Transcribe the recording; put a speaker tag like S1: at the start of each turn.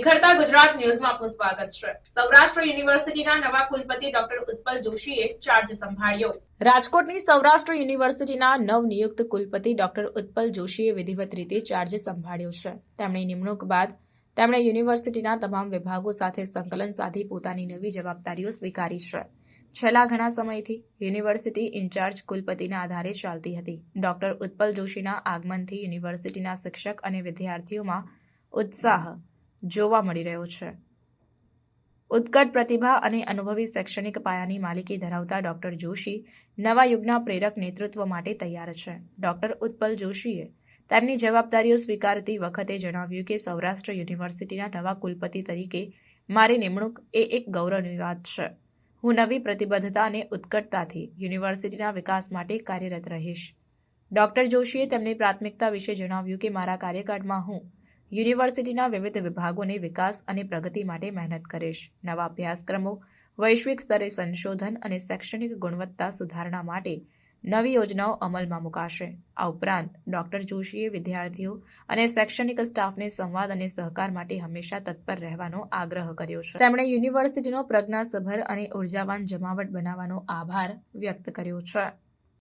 S1: નિખરતા ગુજરાત ન્યૂઝમાં આપનું સ્વાગત છે. સૌરાષ્ટ્ર યુનિવર્સિટીના નવા કુલપતિ ડોક્ટર ઉત્પલ જોશીએ ચાર્જ સંભાળ્યો. રાજકોટની સૌરાષ્ટ્ર યુનિવર્સિટીના નવનિયુક્ત કુલપતિ ડોક્ટર ઉત્પલ જોશીએ વિધિવત રીતે ચાર્જ સંભાળ્યો છે. તેમણે નિમણૂક બાદ તેમણે યુનિવર્સિટીના તમામ વિભાગો સાથે સંકલન સાધી પોતાની નવી જવાબદારીઓ સ્વીકારી છે. છેલ્લા ઘણા સમયથી યુનિવર્સિટી ઇન્ચાર્જ કુલપતિના આધારે ચાલતી હતી. ડોક્ટર ઉત્પલ જોશીના આગમનથી યુનિવર્સિટીના શિક્ષક અને વિદ્યાર્થીઓમાં ઉત્સાહ જોવા મળી રહ્યો છે. ઉત્કટ પ્રતિભા અને અનુભવી શૈક્ષણિક પાયાની માલિકી ધરાવતા ડોક્ટર જોશી નવા યુગના પ્રેરક નેતૃત્વ માટે તૈયાર છે. ડોક્ટર ઉત્પલ જોશીએ તેમની જવાબદારીઓ સ્વીકારતી વખતે જણાવ્યું કે સૌરાષ્ટ્ર યુનિવર્સિટીના નવા કુલપતિ તરીકે મારી નિમણૂક એ એક ગૌરવની વાત છે. હું નવી પ્રતિબદ્ધતા અને ઉત્કટતાથી યુનિવર્સિટીના વિકાસ માટે કાર્યરત રહીશ. ડોક્ટર જોશીએ તેમની પ્રાથમિકતા વિશે જણાવ્યું કે મારા કાર્યકાળમાં હું યુનિવર્સિટીના વિવિધ વિભાગોને વિકાસ અને પ્રગતિ માટે મહેનત કરીશ. નવા અભ્યાસક્રમો, વૈશ્વિક સ્તરે સંશોધન અને શૈક્ષણિક ગુણવત્તા સુધારણા માટે નવી યોજનાઓ અમલમાં મુકાશે. આ ઉપરાંત, ડોક્ટર જોશીએ વિદ્યાર્થીઓ અને શૈક્ષણિક સ્ટાફને સંવાદ અને સહકાર માટે હંમેશા તત્પર રહેવાનો આગ્રહ કર્યો છે. તેમણે યુનિવર્સિટીનો પ્રજ્ઞાસભર અને ઉર્જાવાન જમાવટ બનાવવાનો આભાર વ્યક્ત કર્યો છે.